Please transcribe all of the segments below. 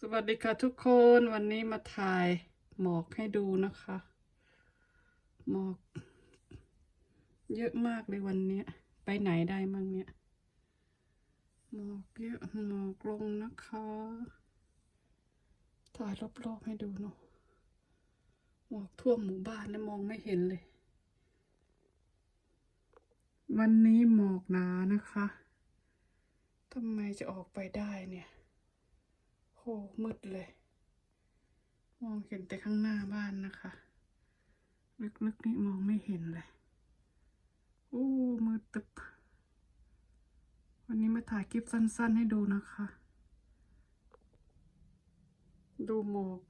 สวัสดีค่ะทุกคนวันนี้มาถ่ายหมอกให้ดูนะคะ หมอก เยอะมากเลยวันนี้ไปไหนได้มั่งเนี่ยหมอกเยอะหมอกลงนะคะ ถ่ายรอบๆให้ดูเนาะหมอกท่วมหมู่บ้านแล้วมองไม่เห็นเลย วันนี้หมอกหนานะคะทำไมจะออกไปได้เนี่ย หมืดเลย มองเห็นแต่ข้างหน้าบ้านนะคะ ลึกๆนี่มองไม่เห็นเลยโอ้มืดตึบวันนี้มาถ่ายคลิปสั้น ๆ ให้ดูนะคะ ดูหมอก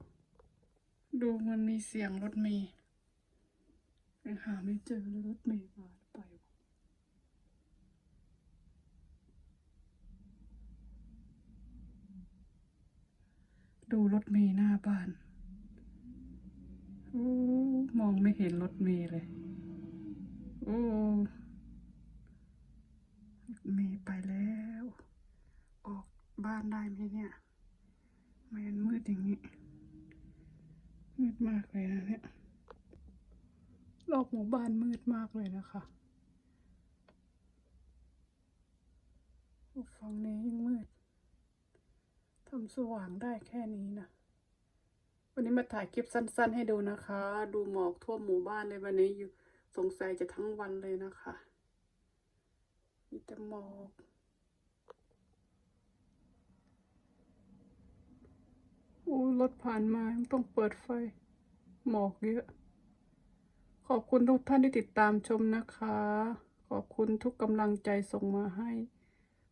ดูมันมีเสียงรถเมย์ยังหาไม่เจอเลยรถเมย์มาหรือไปวะ ดูรถเมย์หน้าบ้านโอ้มองไม่เห็นรถเมย์เลย โอ้รถเมย์ไปแล้ว ออกบ้านได้ไหมเนี่ยทำไมันมืดอย่างนี้ มืดมากเลยนะเนี่ยรอบหมู่บ้านมืดมากเลยนะคะฝั่งนี้ยิ่งมืด ทำสว่างได้แค่นี้นะ วันนี้มาถ่ายคลิปสั้น ๆ ให้ดูนะคะ ดูหมอกทั่วหมู่บ้านเลยวันนี้อยู่สงสัยจะทั้งวันเลยนะคะมีแต่หมอกโอ้รถผ่านมาต้องเปิดไฟ หมอกเยอะ ขอบคุณทุกท่านที่ติดตามชมนะคะ ขอบคุณทุกกำลังใจส่งมาให้